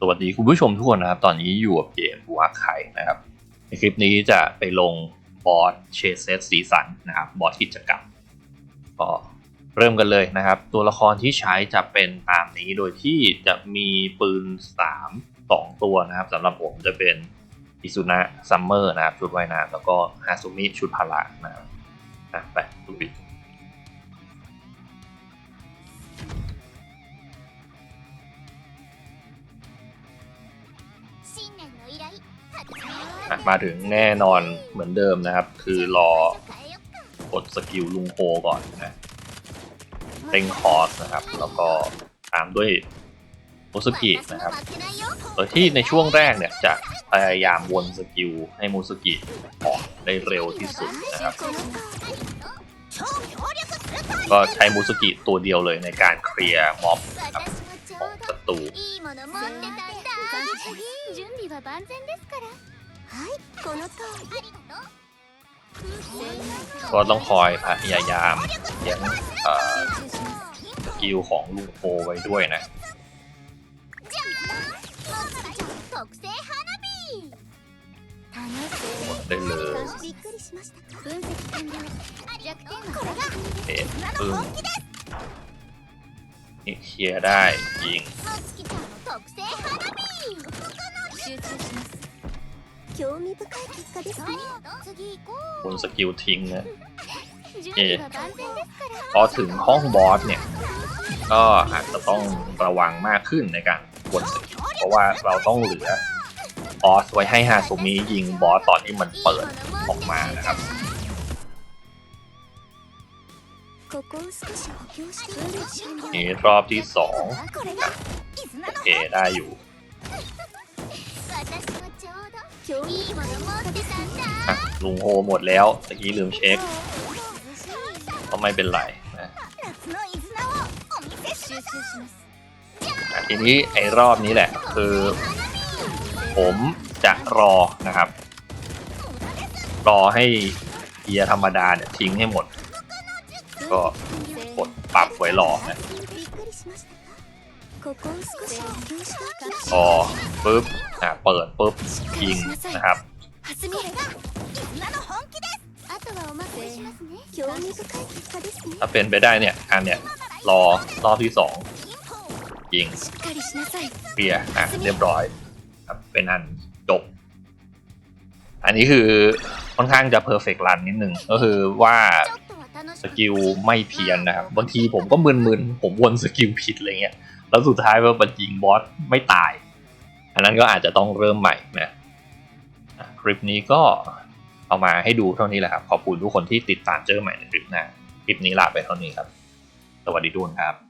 สวัสดีคุณผู้ชมทุกคนนะครับ ตอนนี้อยู่กับเกมบูอาไข่นะครับ ในคลิปนี้จะไปลงบอสเชสเซตสีสันนะครับบอสกิจกรรมก็เริ่มกันเลยนะครับ ตัวละครที่ใช้จะเป็นตามนี้โดยที่จะมีปืน 3 2 ตัวนะครับสำหรับผมจะเป็นอิซุนะซัมเมอร์นะครับ ชุดว่ายน้ำแล้วก็ฮาซุมิชุดพละนะครับอะไปลุย มาถึงแน่นอนเหมือนเดิมนะครับ คือรอกดสกิลลุงโฮก่อนนะเต็งคอร์สนะครับ แล้วก็ตามด้วยโอสกินะครับโดยที่ในช่วงแรกเนี่ยจะพยายามวนสกิลให้มูสกิออกได้เร็วที่สุดนะครับ ก็ใช้มูสกิตัวเดียวเลยในการเคลียร์ม็อบของศัตรู もの持ってたんだ準備は万全ですからはいこの通りありがとう ก็ต้องคอยพยายามเลี้ยงเอ่อสกิลของลุงโฮไว้ด้วยนะ じゃあ特製花火楽し หมดได้เลย びっくりしました分析完了弱点はこれが เอ็ดปึ้งนี่เคลียร์ได้ยิง もつきちゃんの 特製花火集中します興味深い結果ですね次行こ บนสกิลทิ้งนะ う準備は万全ですから พอถึงห้องบอสเนี่ย ก็อาจจะต้องระวังมากขึ้นในการกดสกิลเพราะว่าเราต้องเหลือบอสไว้ให้ฮาซุมิยิงบอสตอนที่มันเปิดออกมานะครับ ここを少し補強して分析完了 นี่รอบที่สอง これが絆 โอ の คได้อยู่ลุงโฮหมดแล้วตะกี้ลืมเช็คก็ไม่เป็นไรนะทีนี้ไอ้รอบนี้แหละ คือ ผมจะรอนะครับ รอให้เกียธรรมดาเนี่ยทิ้งให้หมด ก็กดปรับไว้รอนะ พอปึ๊บอะเปิดปึ๊บยิงนะครับถ้าเป็นไปได้เนี่ยอันเนี่ยรอรอบที่สองยิงเปียอะเรียบร้อยครับเป็นอันจบ อันนี้คือค่อนข้างจะเพอร์เฟกต์รันนิดหนึ่งก็คือว่าสกิลไม่เพี้ยนนะครับบางทีผมก็มึนๆผมวนสกิลผิดอะไรเงี้ย แล้วสุดท้ายว่าบันยิงบอสไม่ตาย อันนั้นก็อาจจะต้องเริ่มใหม่นะอะคลิปนี้ก็เอามาให้ดูเท่านี้แหละครับ ขอบคุณทุกคนที่ติดตามเจอใหม่ในคลิปหน้า คลิปนี้ลาไปเท่านี้ครับ สวัสดีทุกคนครับ